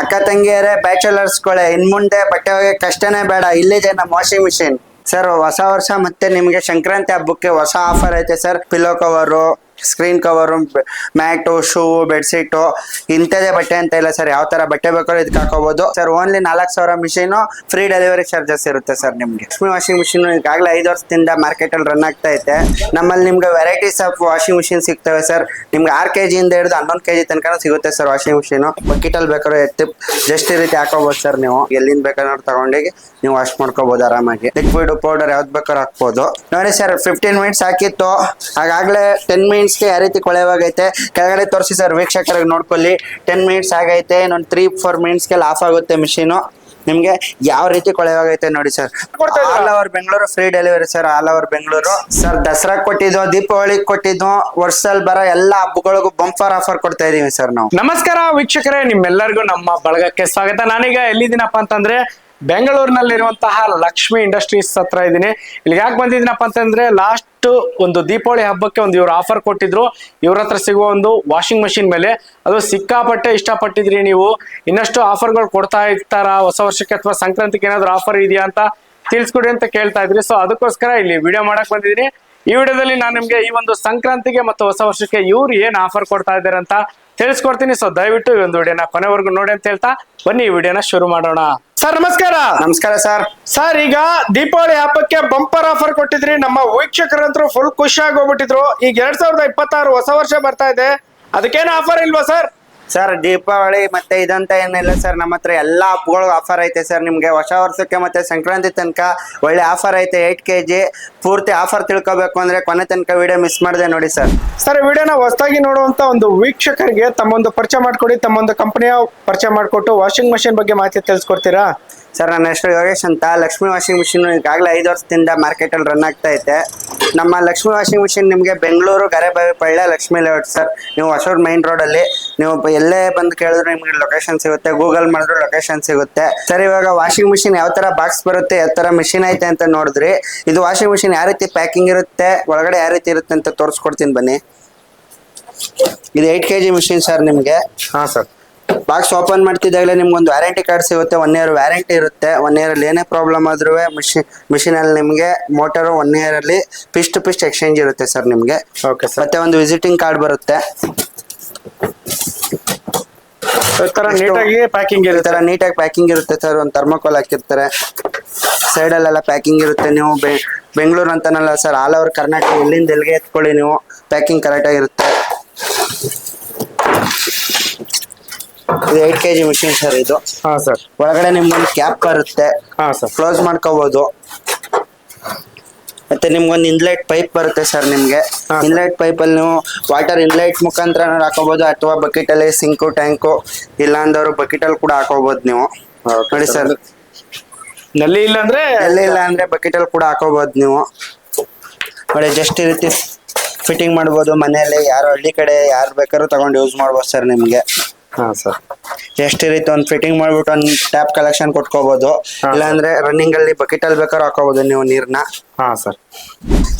ಅಕ್ಕ ತಂಗಿಯರೇ ಇನ್ ಮುಂದೆ ಬಟ್ಟೆ ಹೋಗಿ ಕಷ್ಟನೇ ಬೇಡ. ಇಲ್ಲಿದೆ ನಮ್ಮ ವಾಷಿಂಗ್ ಮಿಷಿನ್. ಸರ್, ಹೊಸ ವರ್ಷ ಮತ್ತೆ ನಿಮಗೆ ಸಂಕ್ರಾಂತಿ ಹಬ್ಬಕ್ಕೆ ಹೊಸ ಆಫರ್ ಐತೆ sir. Pillow cover screen cover mat shoe bedsheet ಇಂಥದೇ ಬಟ್ಟೆ ಅಂತ ಇಲ್ಲ ಸರ್ ಯಾವ ತರ ಬಟ್ಟೆ ಬೇಕಾದ್ರೂ ಇದಕ್ಕೆ ಹಾಕೋಬಹುದು ಸರ್ ಓನ್ಲಿ ನಾಲ್ಕು ಸಾವಿರ ಮಿಷಿನು ಫ್ರೀ ಡೆಲಿವರಿ ಚಾರ್ಜಸ್ ಇರುತ್ತೆ ಸರ್ ನಿಮಗೆ. ಲಕ್ಷ್ಮಿ ವಾಷಿಂಗ್ ಮಿಷಿನ್ ಈಗಾಗಲೇ ಐದು ವರ್ಷದಿಂದ ಮಾರ್ಕೆಟ್ ಅಲ್ಲಿ ರನ್ ಆಗ್ತಾ ಐತೆ ನಮ್ಮಲ್ಲಿ ನಿಮ್ಗೆ ವೆರೈಟೀಸ್ ಆಫ್ ವಾಷಿಂಗ್ ಮಿಷಿನ್ ಸಿಗ್ತವೆ ಸರ್ ನಿಮ್ಗೆ ಆರು ಕೆ ಜಿಯಿಂದ ಹಿಡಿದು ಹನ್ನೊಂದು ಕೆ ಜಿ ತನಕ ಸಿಗುತ್ತೆ ಸರ್ ವಾಷಿಂಗ್ ಮಿಷಿನು ಬಕೆಟಲ್ಲಿ ಬೇಕಾದ್ರೆ ಎತ್ತಿ ಜಸ್ಟ್ ಈ ರೀತಿ ಹಾಕೋಬಹುದು ಸರ್ ನೀವು. ಎಲ್ಲಿಂದ ಬೇಕಾದ್ರೂ ತಗೊಂಡೋಗಿ ನೀವು ವಾಶ್ ಮಾಡ್ಕೋಬೋದು ಆರಾಮಾಗಿ. ಲಿಕ್ವಿಡ್ ಪೌಡರ್ ಯಾವ್ದು ಬೇಕಾದ್ರೂ ಹಾಕ್ಬೋದು. ನೋಡಿ ಸರ್ ಫಿಫ್ಟೀನ್ ಮಿನಿಟ್ಸ್ ಹಾಕಿತ್ತು. ಆಗಾಗಲೇ ಟೆನ್ ಮಿನಿಟ್ಸ್ಗೆ ಯಾವ ರೀತಿ ಕೊಳೆವಾಗೈತೆ. ಕೆಳಗಡೆ ತೋರಿಸಿ ಸರ್ ವೀಕ್ಷಕರಿಗೆ ನೋಡ್ಕೊಳ್ಳಿ. ಟೆನ್ ಮಿನಿಟ್ಸ್ ಆಗೈತೆ ಇನ್ನೊಂದು ತ್ರೀ ಫೋರ್ ಮಿನಿಟ್ಸ್ಗೆಲ್ಲ ಆಫ್ ಆಗುತ್ತೆ ಮಿಷಿನು ನಿಮ್ಗೆ ಯಾವ ರೀತಿ ಕೊಳೆವಾಗೈತೆ ನೋಡಿ sir? All over Bengaluru free delivery sir all over Bengaluru sir Dasara ಕೊಟ್ಟಿದ್ದು ದೀಪಾವಳಿ ಕೊಟ್ಟಿದ್ದು ವರ್ಷದಲ್ಲಿ ಬರೋ ಎಲ್ಲಾ ಹಬ್ಬಗಳಿಗೂ ಬಂಪರ್ ಆಫರ್ ಕೊಡ್ತಾ ಇದೀವಿ ಸರ್ ನಾವು. ನಮಸ್ಕಾರ ವೀಕ್ಷಕರೇ ನಿಮ್ಮೆಲ್ಲರಿಗೂ ನಮ್ಮ ಬಳಗಕ್ಕೆ ಸ್ವಾಗತ. ನಾನೀಗ ಎಲ್ಲಿದ್ದೀನಪ್ಪ ಅಂತಂದ್ರೆ ಬೆಂಗಳೂರಿನಲ್ಲಿರುವಂತಹ ಲಕ್ಷ್ಮಿ ಇಂಡಸ್ಟ್ರೀಸ್ ಹತ್ರ ಇದ್ದೀನಿ. ಇಲ್ಲಿ ಯಾಕೆ ಬಂದಿದ್ದೀನಪ್ಪ ಅಂತಂದ್ರೆ ಲಾಸ್ಟ್ ಒಂದು ದೀಪಾವಳಿ ಹಬ್ಬಕ್ಕೆ ಒಂದು ಇವ್ರು ಆಫರ್ ಕೊಟ್ಟಿದ್ರು. ಇವ್ರ ಹತ್ರ ಸಿಗುವ ಒಂದು ವಾಷಿಂಗ್ ಮಷಿನ್ ಮೇಲೆ. ಅದು ಸಿಕ್ಕಾಪಟ್ಟೆ ಇಷ್ಟಪಟ್ಟಿದ್ರಿ ನೀವು. ಇನ್ನಷ್ಟು ಆಫರ್ಗಳು ಕೊಡ್ತಾ ಇರ್ತಾರ? ಹೊಸ ವರ್ಷಕ್ಕೆ ಅಥವಾ ಸಂಕ್ರಾಂತಿಗೆ ಏನಾದ್ರು ಆಫರ್ ಇದೆಯಾ ಅಂತ ತಿಳಿಸ್ಕೊಡಿ ಅಂತ ಕೇಳ್ತಾ ಇದ್ರಿ. ಸೊ ಅದಕ್ಕೋಸ್ಕರ ಇಲ್ಲಿ ವಿಡಿಯೋ ಮಾಡಕ್ ಬಂದಿದ್ದೀನಿ. ಈ ವಿಡಿಯೋದಲ್ಲಿ ನಾನು ನಿಮ್ಗೆ ಈ ಒಂದು ಸಂಕ್ರಾಂತಿಗೆ ಮತ್ತು ಹೊಸ ವರ್ಷಕ್ಕೆ ಇವ್ರು ಏನ್ ಆಫರ್ ಕೊಡ್ತಾ ಇದ್ದಾರೆ ಅಂತ ತಿಳಿಸ್ಕೊಡ್ತೀನಿ. ಸೊ ದಯವಿಟ್ಟು ಈ ಒಂದು ವಿಡಿಯೋನ ಕೊನೆವರೆಗೂ ನೋಡಿ ಅಂತ ಹೇಳ್ತಾ ಬನ್ನಿ. ಈ ವಿಡಿಯೋನ ಶುರು ಮಾಡೋಣ. ಸರ್ ನಮಸ್ಕಾರ. ನಮಸ್ಕಾರ ಸರ್ ಸರ್ ಈಗ ದೀಪಾವಳಿ ಹಬ್ಬಕ್ಕೆ ಬಂಪರ್ ಆಫರ್ ಕೊಟ್ಟಿದ್ರಿ. ನಮ್ಮ ವೀಕ್ಷಕರಂತರೂ ಫುಲ್ ಖುಷಿಯಾಗಿ ಹೋಗ್ಬಿಟ್ಟಿದ್ರು. ಈಗ ಎರಡ್ ಸಾವಿರದ ಇಪ್ಪತ್ತಾರು ಹೊಸ ವರ್ಷ ಬರ್ತಾ ಇದೆ. ಅದಕ್ಕೇನು ಆಫರ್ ಇಲ್ವಾ ಸರ್ ಸರ್, ದೀಪಾವಳಿ ಮತ್ತೆ ಇದಂತ ಏನಿಲ್ಲ ಸರ್, ನಮ್ಮ ಹತ್ರ ಎಲ್ಲ ಹಬ್ಬಗಳು ಆಫರ್ ಐತೆ ಸರ್. ನಿಮ್ಗೆ ಹೊಸ ವರ್ಷಕ್ಕೆ ಮತ್ತೆ ಸಂಕ್ರಾಂತಿ ತನಕ ಒಳ್ಳೆ ಆಫರ್ ಐತೆ ಏಟ್ ಕೆ ಜಿ ಪೂರ್ತಿ ಆಫರ್ ತಿಳ್ಕೊಬೇಕು ಅಂದ್ರೆ ಕೊನೆ ತನಕ ವಿಡಿಯೋ ಮಿಸ್ ಮಾಡಿದೆ ನೋಡಿ ಸರ್. ಸರ್ ವಿಡಿಯೋನ ಹೊಸದಾಗಿ ನೋಡುವಂತ ಒಂದು ವೀಕ್ಷಕರಿಗೆ ತಮ್ಮೊಂದು ಪರಿಚಯ ಮಾಡ್ಕೊಡಿ, ತಮ್ಮೊಂದು ಕಂಪನಿಯ ಪರಿಚಯ ಮಾಡಿಕೊಟ್ಟು ವಾಷಿಂಗ್ ಮಷಿನ್ ಬಗ್ಗೆ ಮಾಹಿತಿ ತಿಳಿಸ್ಕೊಡ್ತೀರಾ? ಸರ್, ನನ್ನ ಹೆಸರು ಯೋಗೇಶ್ ಅಂತ. ಲಕ್ಷ್ಮಿ ವಾಷಿಂಗ್ ಮಿಷಿನ್ ಈಗಾಗಲೇ ಐದು ವರ್ಷದಿಂದ ಮಾರ್ಕೆಟಲ್ಲಿ ರನ್ ಆಗ್ತಾ ಐತೆ. ನಮ್ಮ ಲಕ್ಷ್ಮಿ ವಾಷಿಂಗ್ ಮಿಷಿನ್ ನಿಮಗೆ ಬೆಂಗಳೂರು ಗರೆಬಾವಿ ಪಳ್ಳ, ಲಕ್ಷ್ಮಿ ಲೇಔಟ್ ಸರ್. ನೀವು ಹೊಸೂರು ಮೈನ್ ರೋಡಲ್ಲಿ ನೀವು ಎಲ್ಲೇ ಬಂದು ಕೇಳಿದ್ರು ನಿಮಗೆ ಲೊಕೇಶನ್ ಸಿಗುತ್ತೆ. ಗೂಗಲ್ ಮಾಡಿದ್ರು ಲೊಕೇಶನ್ ಸಿಗುತ್ತೆ. ಸರ್, ಇವಾಗ ವಾಷಿಂಗ್ ಮಿಷಿನ್ ಯಾವ ಥರ ಬಾಕ್ಸ್ ಬರುತ್ತೆ, ಯಾವ ಥರ ಮಿಷಿನ್ ಐತೆ ಅಂತ ನೋಡಿದ್ರಿ. ಇದು ವಾಷಿಂಗ್ ಮಿಷಿನ್ ಯಾವ ರೀತಿ ಪ್ಯಾಕಿಂಗ್ ಇರುತ್ತೆ, ಒಳಗಡೆ ಯಾವ ರೀತಿ ಇರುತ್ತೆ ಅಂತ ತೋರಿಸ್ಕೊಡ್ತೀನಿ ಬನ್ನಿ. ಇದು eight K G machine sir ನಿಮಗೆ. ಹಾಂ ಸರ್. ಬಾಕ್ಸ್ ಓಪನ್ ಮಾಡ್ತಿದ್ದಾಗಲೇ ನಿಮ್ಗೊಂದು ವ್ಯಾರಂಟಿ ಕಾರ್ಡ್ ಸಿಗುತ್ತೆ. ಒನ್ ಇಯರ್ ವ್ಯಾರಂಟಿ ಇರುತ್ತೆ. ಒನ್ ಅಲ್ಲಿ ಏನೇ ಪ್ರಾಬ್ಲಮ್ ಆದ್ರೂ ಮಿಷಿನ್ ಮಿಷಿನಲ್ಲಿ ನಿಮಗೆ ಮೋಟರು ಒನ್ ಇಯರಲ್ಲಿ ಪಿಸ್ಟ್ ಟು ಪಿಸ್ಟ್ ಎಕ್ಸ್ಚೇಂಜ್ ಇರುತ್ತೆ ಸರ್ ನಿಮಗೆ. ಓಕೆ ಸರ್ ಮತ್ತೆ ಒಂದು ವಿಸಿಟಿಂಗ್ ಕಾರ್ಡ್ ಬರುತ್ತೆ. ತರ ನೀಟಾಗಿ ಪ್ಯಾಕಿಂಗ್ ಈ ಇರುತ್ತೆ. ನೀಟಾಗಿ ಪ್ಯಾಕಿಂಗ್ ಇರುತ್ತೆ ಸರ್ ಒಂದು ಥರ್ಮೋಕೋಲ್ ಹಾಕಿರ್ತಾರೆ. ಸೈಡಲ್ಲೆಲ್ಲ ಪ್ಯಾಕಿಂಗ್ ಇರುತ್ತೆ. ನೀವು ಬೆ ಬೆಂಗಳೂರು ಅಂತನಲ್ಲ ಸರ್ ಆಲ್ ಓವರ್ ಕರ್ನಾಟಕ ಎಲ್ಲಿಂದ ಎಲ್ಲಿಗೆ ಎತ್ಕೊಳ್ಳಿ ನೀವು. ಪ್ಯಾಕಿಂಗ್ ಕರೆಕ್ಟಾಗಿರುತ್ತೆ ಇದು eight K G machine sir ಇದು. ಹಾ ಸರ್. ಒಳಗಡೆ ನಿಮ್ಗೊಂದು ಕ್ಯಾಪ್ ಬರುತ್ತೆ ಹಾ ಸರ್. ಕ್ಲೋಸ್ ಮಾಡ್ಕೋಬಹುದು ಮತ್ತೆ ನಿಮ್ಗೊಂದು ಇನ್ಲೈಟ್ ಪೈಪ್ ಬರುತ್ತೆ ಸರ್ ನಿಮ್ಗೆ. ಇನ್ಲೈಟ್ ಪೈಪ್ ಅಲ್ಲಿ ನೀವು ವಾಟರ್ ಇನ್ಲೈಟ್ ಮುಖಾಂತರ ಹಾಕೋಬಹುದು ಅಥವಾ ಬಕೆಟ್ ಅಲ್ಲಿ ಸಿಂಕು ಟ್ಯಾಂಕು ಇಲ್ಲ ಅಂದವರು ಬಕೆಟ್ ಅಲ್ಲಿ ಕೂಡ ಹಾಕೋಬಹುದು ನೀವು. ನೋಡಿ ಸರ್. ನಲ್ಲಿ ಇಲ್ಲ ಅಂದ್ರೆ? ನಲ್ಲಿ ಇಲ್ಲ ಅಂದ್ರೆ ಬಕೆಟ್ ಅಲ್ಲಿ ಕೂಡ ಹಾಕೋಬಹುದು ನೀವು. ನೋಡಿ ಜಸ್ಟ್ ಈ ರೀತಿ ಫಿಟ್ಟಿಂಗ್ ಮಾಡ್ಬೋದು. ಮನೆಯಲ್ಲಿ ಯಾರು ಹಳ್ಳಿ ಕಡೆ ಯಾರು ಬೇಕಾದ್ರೂ ತಗೊಂಡು ಯೂಸ್ ಮಾಡ್ಬೋದು ಸರ್ ನಿಮ್ಗೆ. ಹಾ ಸರ್ ಎಷ್ಟು ರೀತಿ ಒಂದು ಫಿಟ್ಟಿಂಗ್ ಮಾಡ್ಬಿಟ್ಟು ಒಂದು ಟ್ಯಾಪ್ ಕಲೆಕ್ಷನ್ ಕೊಟ್ಕೋಬಹುದು ಇಲ್ಲ ಇಲ್ಲಾಂದ್ರೆ ರನ್ನಿಂಗ್ ಅಲ್ಲಿ ಬಕೆಟ್ ಅಲ್ಲಿ ಬೇಕಾದ್ರೂ ಹಾಕೋಬಹುದು ನೀವು ನೀರ್ನ. ಹಾ ಸರ್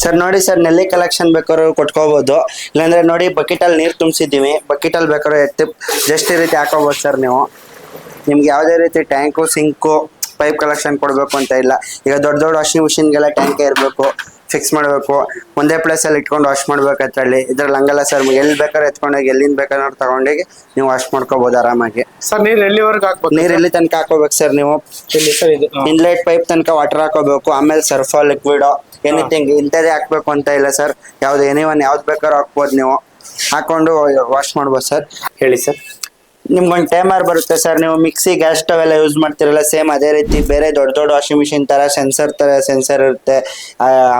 ಸರ್ ನೋಡಿ ಸರ್ ನೆಲ್ಲಿ ಕಲೆಕ್ಷನ್ ಬೇಕಾದ್ರೂ ಕೊಟ್ಕೋಬಹುದು ಇಲ್ಲಾಂದ್ರೆ ನೋಡಿ ಬಕೆಟ್ ಅಲ್ಲಿ ನೀರು ತುಂಬಿಸಿದ್ದೀವಿ. ಬಕೆಟ್ ಅಲ್ಲಿ ಬೇಕಾದ್ರೂ ಎತ್ತಿ ಜಸ್ಟ್ ಈ ರೀತಿ ಹಾಕೋಬಹುದು ಸರ್ ನೀವು. ನಿಮ್ಗೆ ಯಾವುದೇ ರೀತಿ ಟ್ಯಾಂಕು ಸಿಂಕು ಪೈಪ್ ಕಲೆಕ್ಷನ್ ಕೊಡಬೇಕು ಅಂತ ಇಲ್ಲ. ಈಗ ದೊಡ್ಡ ದೊಡ್ಡ ವಾಷಿಂಗ್ ಮಿಷಿನ್ಗೆಲ್ಲ ಟ್ಯಾಂಕೇ ಇರಬೇಕು. ಫಿಕ್ಸ್ ಮಾಡಬೇಕು. ಒಂದೇ ಪ್ಲೇಸಲ್ಲಿ ಇಟ್ಕೊಂಡು ವಾಶ್ ಮಾಡ್ಬೇಕು ಹೇಳಿ ಇದ್ರಲ್ಲಿ ಹಂಗಲ್ಲ ಸರ್ ಎಲ್ಲಿ ಬೇಕಾದ್ರೆ ಎತ್ಕೊಂಡೋಗಿ ಎಲ್ಲಿಂದ ಬೇಕಾದ್ರೆ ತಗೊಂಡೋಗಿ ನೀವು ವಾಶ್ ಮಾಡ್ಕೋಬಹುದು ಆರಾಮಾಗಿ. ಸರ್ ನೀರು ಎಲ್ಲಿವರೆಗೂ ಹಾಕ್ಬೇಕು? ನೀರು ಎಲ್ಲಿ ತನಕ ಹಾಕೋಬೇಕು ಸರ್ ನೀವು? ಇಲ್ಲಿ ಸರ್ ಇದು? ಇನ್ಲೆಟ್ ಪೈಪ್ ತನಕ ವಾಟರ್ ಹಾಕೋಬೇಕು ಆಮೇಲೆ ಸರ್ಫಾ ಲಿಕ್ವಿಡ್ ಎನಿಥಿಂಗ್ ಇಂಥದ್ದೇ ಹಾಕ್ಬೇಕು ಅಂತ ಇಲ್ಲ ಸರ್ ಯಾವ್ದು ಎನಿ ಒನ್ ಯಾವ್ದು ಬೇಕಾದ್ರೂ ಹಾಕ್ಬೋದು ನೀವು. ಹಾಕೊಂಡು ವಾಶ್ ಮಾಡ್ಬೋದು ಸರ್ ಹೇಳಿ ಸರ್ ನಿಮ್ಗೊಂದು ಟೈಮರ್ ಬರುತ್ತೆ ಸರ್ ನೀವು ಮಿಕ್ಸಿ ಗ್ಯಾಸ್ ಸ್ಟವ್ ಎಲ್ಲ ಯೂಸ್ ಮಾಡ್ತಿರಲ್ಲ ಸೇಮ್ ಅದೇ ರೀತಿ ಬೇರೆ ದೊಡ್ಡ ದೊಡ್ಡ ವಾಷಿಂಗ್ ಮಿಷಿನ್ ಥರ ಸೆನ್ಸರ್ ಥರ ಸೆನ್ಸರ್ ಇರುತ್ತೆ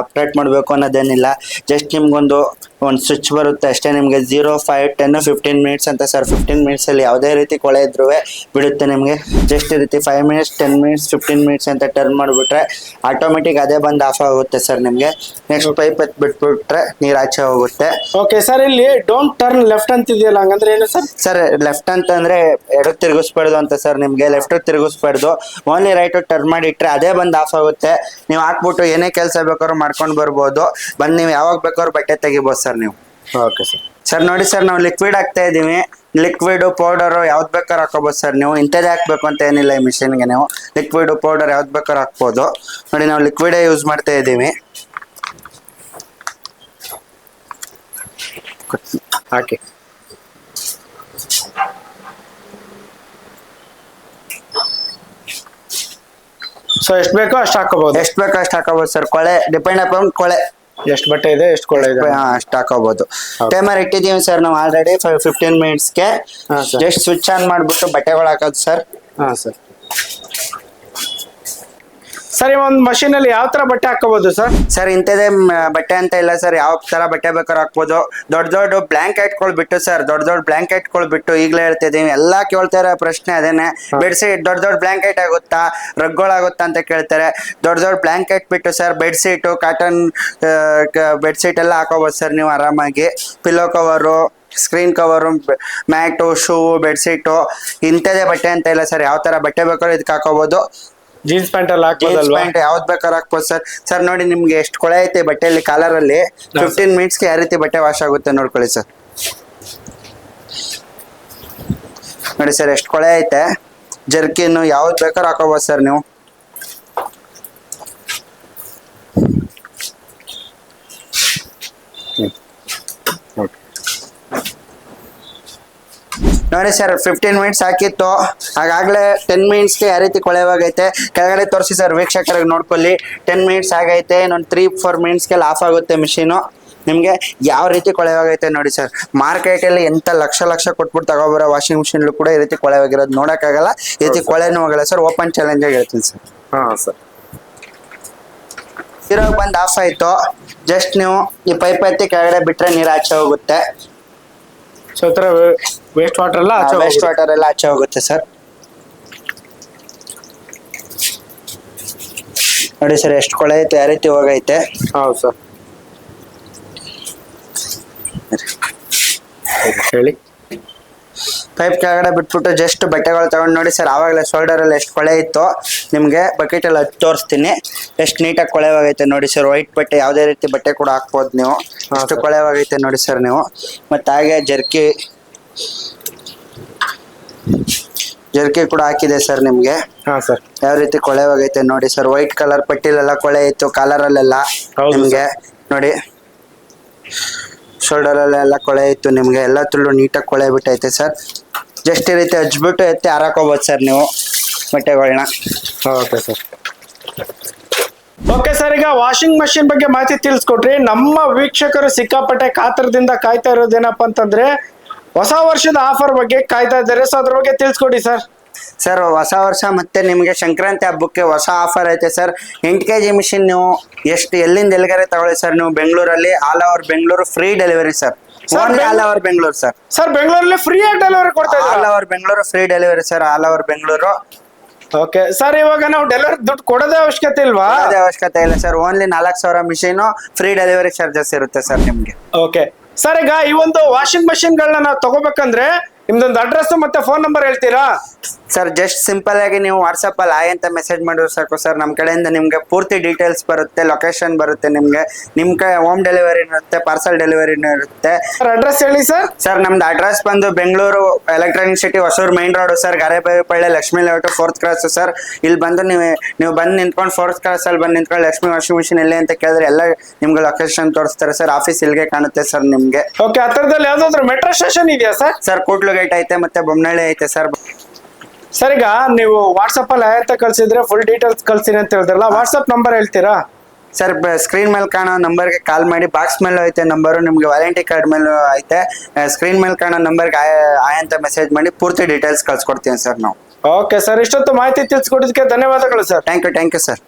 ಅಪ್ಡೇಟ್ ಮಾಡಬೇಕು ಅನ್ನೋದೇನಿಲ್ಲ. ಜಸ್ಟ್ ನಿಮ್ಗೊಂದು ಒಂದು ಸ್ವಿಚ್ ಬರುತ್ತೆ ಅಷ್ಟೇ ನಿಮಗೆ zero five ten fifteen minutes ಅಂತ ಸರ್ ಫಿಫ್ಟೀನ್ ಮಿನಿಟ್ಸಲ್ಲಿ ಯಾವುದೇ ರೀತಿ ಕೊಳೆ ಇದ್ರೂ ಬಿಡುತ್ತೆ ನಿಮಗೆ. ಜಸ್ಟ್ ಈ ರೀತಿ five minutes ten minutes fifteen minutes ಅಂತ ಟರ್ನ್ ಮಾಡಿಬಿಟ್ರೆ ಆಟೋಮೆಟಿಕ್ ಅದೇ ಬಂದು ಆಫ್ ಆಗುತ್ತೆ ಸರ್ ನಿಮಗೆ. ನೆಕ್ಸ್ಟ್ ಪೈಪ್ ಎತ್ ಬಿಟ್ಬಿಟ್ರೆ ನೀರು ಆಚೆ ಹೋಗುತ್ತೆ. ಓಕೆ ಸರ್ ಇಲ್ಲಿ ಡೋಂಟ್ ಟರ್ನ್ ಲೆಫ್ಟ್ ಅಂತ ಇದೆಯಲ್ಲ ಹಂಗಂದ್ರೆ ಏನು ಸರ್ ಸರ್ ಲೆಫ್ಟ್ ಅಂತಂದ್ರೆ ಎಡಕ್ಕೆ ತಿರುಗಿಸ್ಬಾರ್ದು ಅಂತ ಸರ್ ನಿಮ್ಗೆ ಲೆಫ್ಟ್ ತಿರುಗಿಸ್ಬಾರ್ದು. ಓನ್ಲಿ ರೈಟ್ ಟರ್ನ್ ಮಾಡಿ ಇಟ್ರೆ ಅದೇ ಬಂದು ಆಫ್ ಆಗುತ್ತೆ. ನೀವು ಹಾಕ್ಬಿಟ್ಟು ಏನೇ ಕೆಲಸ ಬೇಕಾದ್ರೂ ಮಾಡ್ಕೊಂಡು ಬರ್ಬೋದು. ಬಂದು ನೀವು ಯಾವಾಗ ಬೇಕಾದ್ರೂ ಬಟ್ಟೆ ತೆಗಿಬೋದು ಸರ್ ನೀವು. ಓಕೆ ಸರ್ ಸರ್ ನೋಡಿ ಸರ್ ನಾವು ಲಿಕ್ವಿಡ್ ಹಾಕ್ತಾ ಇದೀವಿ ಲಿಕ್ವಿಡ್ ಪೌಡರ್ ಯಾವ್ದು ಬೇಕಾದ್ರೂ ಹಾಕೋಬೋದು ಸರ್ ನೀವು. ಇಂಥದ್ದೇ ಹಾಕ್ಬೇಕು ಅಂತ ಏನಿಲ್ಲ ಈ ಮಿಷಿನ್ಗೆ ನೀವು. ಲಿಕ್ವಿಡ್ ಪೌಡರ್ ಯಾವ್ದು ಬೇಕಾದ್ರೂ ಹಾಕ್ಬೋದು. ನೋಡಿ ನಾವು ಲಿಕ್ವಿಡೇ ಯೂಸ್ ಮಾಡ್ತಾ ಇದ್ದೀವಿ. ಹಾಕಿ ಸೊ ಎಷ್ಟು ಬೇಕೋ ಅಷ್ಟು ಹಾಕೋಬಹುದು ಎಷ್ಟು ಬೇಕೋ ಅಷ್ಟು ಹಾಕೋಬೋದು ಸರ್ ಕೊಳೆ ಡಿಪೆಂಡ್ ಅಪಾನ್ ಕೊಳೆ. ಎಷ್ಟು ಬಟ್ಟೆ ಇದೆ ಎಷ್ಟು ಕೋಳ ಇದೆ? ಹಾ, ಅಷ್ಟು ಹಾಕೋಬಹುದು ಟೈಮರ್ ಇಟ್ಟಿದೀವಿ ಸರ್ ನಾವು ಆಲ್ರೆಡಿ ಫಿಫ್ಟೀನ್ ಮಿನಿಟ್ಸ್ಗೆ ಹಾ, sir. ಜಸ್ಟ್ ಸ್ವಿಚ್ ಆನ್ ಮಾಡ್ಬಿಟ್ಟು ಬಟ್ಟೆಗಳು ಹಾಕೋದು ಸರ್ ಹಾ ಸರ್ ಸರ್ ಈ ಒಂದು ಮಷೀನ್ ಅಲ್ಲಿ ಯಾವ ತರ ಬಟ್ಟೆ ಹಾಕೋಬಹುದು ಸರ್? ಸರ್ ಇಂಥದೇ ಬಟ್ಟೆ ಅಂತ ಇಲ್ಲ ಸರ್ ಯಾವ ತರ ಬಟ್ಟೆ ಬೇಕಾದ್ರೂ ಹಾಕ್ಬೋದು. ದೊಡ್ಡ ದೊಡ್ಡ ಬ್ಲಾಂಕೆಟ್ಗಳು ಬಿಟ್ಟು ಸರ್ ದೊಡ್ಡ ದೊಡ್ಡ ಬ್ಲಾಂಕೆಟ್ಗಳು ಬಿಟ್ಟು ಈಗಲೇ ಹೇಳ್ತಿದೀವಿ ಎಲ್ಲಾ ಕೇಳ್ತಾ ಇರೋ ಪ್ರಶ್ನೆ ಅದೇನೆ. ಬೆಡ್ಶೀಟ್ ದೊಡ್ಡ ದೊಡ್ಡ ಬ್ಲಾಂಕೆಟ್ ಆಗುತ್ತಾ? ರಗ್ಗಳಾಗುತ್ತಾ ಅಂತ ಕೇಳ್ತಾರೆ. ದೊಡ್ಡ ದೊಡ್ಡ ಬ್ಲಾಂಕೆಟ್ ಬಿಟ್ಟು ಸರ್ ಬೆಡ್ಶೀಟು ಕಾಟನ್ ಬೆಡ್ಶೀಟ್ ಎಲ್ಲ ಹಾಕೋಬೋದು ಸರ್ ನೀವು ಆರಾಮಾಗಿ. Pillow cover screen cover mat shoe bedsheet ಇಂಥದೇ ಬಟ್ಟೆ ಅಂತ ಇಲ್ಲ ಸರ್ ಯಾವ ತರ ಬಟ್ಟೆ ಬೇಕಾದ್ರೂ ಇದಕ್ಕೆ ಹಾಕೋಬೋದು ಜೀನ್ಸ್ ಪ್ಯಾಂಟ್ ಅಲ್ಲಿ ಜೀನ್ಸ್ ಹಾಕೋದಲ್ವಾ ಪ್ಯಾಂಟ್ ಯಾವ್ದು ಬೇಕಾದ್ರೆ ಹಾಕ್ಬೋದು ಸರ್. ಸರ್ ನೋಡಿ ನಿಮ್ಗೆ ಎಷ್ಟು ಕೊಳೆ ಐತೆ ಬಟ್ಟೆಯಲ್ಲಿ ಕಾಲರಲ್ಲಿ ಫಿಫ್ಟೀನ್ ಮಿನಿಟ್ಸ್ಗೆ ಯಾವ ರೀತಿ ಬಟ್ಟೆ ವಾಶ್ ಆಗುತ್ತೆ ನೋಡ್ಕೊಳ್ಳಿ ಸರ್. ನೋಡಿ ಸರ್ ಎಷ್ಟು ಕೊಳೆ ಐತೆ. ಜರ್ಕಿನ್ ಯಾವ್ದು ಬೇಕಾರ ಹಾಕೋಬೋದು ಸರ್ ನೀವು. ನೋಡಿ ಸರ್ ಫಿಫ್ಟೀನ್ ಮಿನಿಟ್ಸ್ ಹಾಕಿತ್ತು. ಆಗಾಗಲೇ ಟೆನ್ ಮಿನಿಟ್ಸ್ಗೆ ಯಾವ ರೀತಿ ಕೊಳೆವಾಗೈತೆ ಕೆಳಗಡೆ ತೋರಿಸಿ ಸರ್ ವೀಕ್ಷಕರಿಗೆ ನೋಡ್ಕೊಳ್ಳಿ. ಟೆನ್ ಮಿನಿಟ್ಸ್ ಆಗೈತೆ ಇನ್ನೊಂದು ತ್ರೀ ಫೋರ್ ಮಿನಿಟ್ಸ್ಗೆಲ್ಲ ಆಫ್ ಆಗುತ್ತೆ ಮಿಷಿನು ನಿಮಗೆ ಯಾವ ರೀತಿ ಕೊಳೆವಾಗೈತೆ ನೋಡಿ ಸರ್. ಮಾರ್ಕೆಟಲ್ಲಿ ಎಂತ ಲಕ್ಷ ಲಕ್ಷ ಕೊಟ್ಬಿಟ್ಟು ತಗೊಬರೋ ವಾಷಿಂಗ್ ಮಿಷಿನ್ಲು ಕೂಡ ಈ ರೀತಿ ಕೊಳೆವಾಗಿರೋದು ನೋಡೋಕ್ಕಾಗಲ್ಲ. ಈ ರೀತಿ ಕೊಳೆನೂ ಆಗಲ್ಲ ಸರ್ ಓಪನ್ ಚಾಲೆಂಜಾಗಿ ಹೇಳ್ತೀನಿ ಸರ್. ಹಾಂ ಸರ್. ಇರೋ ಬಂದು ಆಫ್ ಆಯಿತು. ಜಸ್ಟ್ ನೀವು ಈ ಪೈಪ್ ಎತ್ತಿ ಕೆಳಗಡೆ ಬಿಟ್ಟರೆ ನೀರು ಆಚೆ ಹೋಗುತ್ತೆ. ಸೊ ಈ ತರ ವೇಸ್ಟ್ ವಾಟರ್ ಎಲ್ಲ ಆಚೆ ವೇಸ್ಟ್ ಹೋಗುತ್ತೆ. ವಾಟರ್ ಎಲ್ಲ ಆಚೆ ಹೋಗುತ್ತೆ ಸರ್. ನೋಡಿ ಸರ್ ಎಷ್ಟು ಕೊಳೆ ಐತೆ ಯಾವ ರೀತಿ ಹೋಗೈತೆ. ಹೌದು ಸರ್. ಹೇಳಿ. ಪೈಪ್ ಕೆಳಗಡೆ ಬಿಟ್ಬಿಟ್ಟು ಜಸ್ಟ್ ಬಟ್ಟೆಗಳು ತಗೊಂಡು ನೋಡಿ ಸರ್ ಆವಾಗಲೇ ಶೋಲ್ಡರಲ್ಲಿ ಎಷ್ಟು ಕೊಳೆ ಇತ್ತು ನಿಮಗೆ ಬಕೆಟಲ್ಲಿ ಹಚ್ಚಿ ತೋರಿಸ್ತೀನಿ. ಎಷ್ಟು ನೀಟಾಗಿ ಕೊಳೆವಾಗೈತೆ ನೋಡಿ ಸರ್ ವೈಟ್ ಬಟ್ಟೆ ಯಾವುದೇ ರೀತಿ ಬಟ್ಟೆ ಕೂಡ ಹಾಕ್ಬೋದು ನೀವು. ಅಷ್ಟು. ಕೊಳೆವಾಗೈತೆ ನೋಡಿ ಸರ್ ನೀವು. ಮತ್ತೆ ಹಾಗೆ ಜರ್ಕಿ ಜರ್ಕಿ ಕೂಡ ಹಾಕಿದೆ ಸರ್ ನಿಮಗೆ. ಸರ್ ಯಾವ ರೀತಿ ಕೊಳೆವಾಗೈತೆ ನೋಡಿ ಸರ್ ವೈಟ್ ಕಲರ್ ಪಟ್ಟಿಲೆಲ್ಲ ಕೊಳೆ ಇತ್ತು ಕಲರ್ ಅಲ್ಲೆಲ್ಲ ನಿಮಗೆ ನೋಡಿ. ಶೋಲ್ಡರಲ್ಲೆಲ್ಲ ಕೊಳೆ ಇತ್ತು ನಿಮಗೆ ಎಲ್ಲ ತುಳ್ಳು ನೀಟಾಗಿ ಕೊಳೆ ಬಿಟ್ಟೈತೆ ಸರ್. ಜಸ್ಟ್ ಈ ರೀತಿ ಹಚ್ಬಿಟ್ಟು ಎತ್ತಿ ಹಾರಾಕೋಬೋದು ಸರ್ ನೀವು ಬಟ್ಟೆಗಳನ್ನ ಓಕೆ ಸರ್. ಓಕೆ ಸರ್ ಈಗ ವಾಷಿಂಗ್ ಮಷಿನ್ ಬಗ್ಗೆ ಮಾಹಿತಿ ತಿಳಿಸ್ಕೊಟ್ರಿ. ನಮ್ಮ ವೀಕ್ಷಕರು ಸಿಕ್ಕಾಪಟ್ಟೆ ಕಾತರದಿಂದ ಕಾಯ್ತಾ ಇರೋದೇನಪ್ಪ ಅಂತಂದ್ರೆ ಹೊಸ ವರ್ಷದ ಆಫರ್ ಬಗ್ಗೆ ಕಾಯ್ತಾ ಇದ್ದಾರೆ. ಸೊ ಅದ್ರ ಬಗ್ಗೆ ತಿಳಿಸ್ಕೊಡಿ ಸರ್. ಸರ್ ಹೊಸ ವರ್ಷ ಮತ್ತೆ ನಿಮಗೆ ಸಂಕ್ರಾಂತಿ ಹಬ್ಬಕ್ಕೆ ಹೊಸ ಆಫರ್ ಐತೆ ಸರ್ ಎಂಟು ಕೆ ಜಿ ಮಿಷಿನ್ ನೀವು ಎಷ್ಟು ಎಲ್ಲಿಂದ ಎಲ್ಲಿಗಾರೆ ತಗೊಳ್ಳಿ ಸರ್ ನೀವು ಬೆಂಗಳೂರಲ್ಲಿ all over Bengaluru free delivery sir Sir, only all over Bengaluru sir sir ಬೆಂಗಳೂರಲ್ಲಿ ಫ್ರೀ ಆಗಿ ಡೆಲಿವರಿ ಕೊಡ್ತಾ ಆಲ್ ಇದ್ದಾರೆ over Bengaluru free delivery sir all over Bengaluru. Okay sir ಇವಾಗ ನಾವು ಡೆಲಿವರಿ ದುಡ್ಡು ಕೊಡೋದೇ ಅವಶ್ಯಕತೆ ಇಲ್ವಾ? ಅದೇ ಅವಶ್ಯಕತೆ ಇಲ್ಲ ಸರ್ ಓನ್ಲಿ ನಾಲ್ಕು ಸಾವಿರ ಮಿಷಿನು ಫ್ರೀ ಡೆಲಿವರಿ ಚಾರ್ಜಸ್ ಇರುತ್ತೆ ಸರ್ ನಿಮಗೆ. ಓಕೆ ಸರ್ ಈಗ ಈ ಒಂದು ವಾಷಿಂಗ್ ಮಷಿನ್ಗಳನ್ನ ನಾವು ತಗೋಬೇಕಂದ್ರೆ ನಿಮ್ದೊಂದು ಅಡ್ರೆಸ್ ಮತ್ತೆ ಫೋನ್ ನಂಬರ್ ಹೇಳ್ತೀರಾ? ಸರ್ ಜಸ್ಟ್ ಸಿಂಪಲ್ ಆಗಿ ನೀವು ವಾಟ್ಸಪ್ ಅಲ್ಲಿ ಆಯ್ ಅಂತ ಮೆಸೇಜ್ ಮಾಡಿದ್ರೆ ಸಾಕು ಸರ್ ನಮ್ಮ ಕಡೆಯಿಂದ ನಿಮಗೆ ಪೂರ್ತಿ ಡೀಟೇಲ್ಸ್ ಬರುತ್ತೆ ಲೊಕೇಶನ್ ಬರುತ್ತೆ ನಿಮಗೆ. ನಿಮ್ ಕೈ ಹೋಮ್ ಡೆಲಿವರಿ ಇರುತ್ತೆ ಪಾರ್ಸಲ್ ಡೆಲಿವರಿ ಇರುತ್ತೆ. ಸರ್ ಅಡ್ರೆಸ್ ಹೇಳಿ ಸರ್ ಸರ್ ನಮ್ದು ಅಡ್ರೆಸ್ ಬಂದು Bengaluru electronic city Hosur main road sir Garebhavipalya Lakshmi layout fourth cross sir ಇಲ್ಲಿ ಬಂದು ನೀವು ನೀವು ಬಂದು ನಿಂತ್ಕೊಂಡು ಫೋರ್ತ್ ಕ್ರಾಸ್ ಅಲ್ಲಿ ಬಂದು ನಿಂತ್ಕೊಂಡು ಲಕ್ಷ್ಮೀ ವಾಷಿಂಗ್ ಮಿಷಿನ್ ಎಲ್ಲಿ ಅಂತ ಕೇಳಿದ್ರೆ ಎಲ್ಲ ನಿಮ್ಗೆ ಲೊಕೇಶನ್ ತೋರಿಸ್ತಾರೆ ಸರ್ ಆಫೀಸ್ ಇಲ್ಲಿಗೆ ಕಾಣುತ್ತೆ ಸರ್ ನಿಮ್ಗೆ. ಓಕೆ ಹತ್ರದಲ್ಲಿ ಯಾವ್ದಾದ್ರು ಮೆಟ್ರೋ ಸ್ಟೇಷನ್ ಇದೆಯಾ ಸರ್ ಸರ್ ಕೂಟ್ಲು ಐತೆ ಮತ್ತೆ ಬೊಮ್ಮನಹಳ್ಳಿ ಐತೆ ಸರ್. ಸರ್ ಈಗ ನೀವು ವಾಟ್ಸಪ್ ಅಲ್ಲಿ ಆಯತ್ತ ಕಳ್ಸಿದ್ರೆ ಫುಲ್ ಡೀಟೇಲ್ಸ್ ಕಳ್ಸಿನಿ ಅಂತ ಹೇಳಿದ್ರಲ್ಲ ವಾಟ್ಸಪ್ ನಂಬರ್ ಹೇಳ್ತೀರಾ? ಸರ್ ಸ್ಕ್ರೀನ್ ಮೇಲೆ ಕಾಣೋ ನಂಬರ್ಗೆ ಕಾಲ್ ಮಾಡಿ ಬಾಕ್ಸ್ ಮೇಲೆ ಐತೆ ನಂಬರು ನಿಮಗೆ ವ್ಯಾರಂಟಿ ಕಾರ್ಡ್ ಮೇಲೂ ಐತೆ ಸ್ಕ್ರೀನ್ ಮೇಲೆ ಕಾಣೋ ನಂಬರ್ಗೆ ಆಯ್ ಆಯ್ ಅಂತ ಮೆಸೇಜ್ ಮಾಡಿ ಪೂರ್ತಿ ಡೀಟೇಲ್ಸ್ ಕಳ್ಸಿಕೊಡ್ತೀನಿ ಸರ್ ನಾವು. ಓಕೆ ಸರ್ ಇಷ್ಟೊತ್ತು ಮಾಹಿತಿ ತಿಳಿಸ್ಕೊಡೋದಕ್ಕೆ ಧನ್ಯವಾದಗಳು sir thank you thank you sir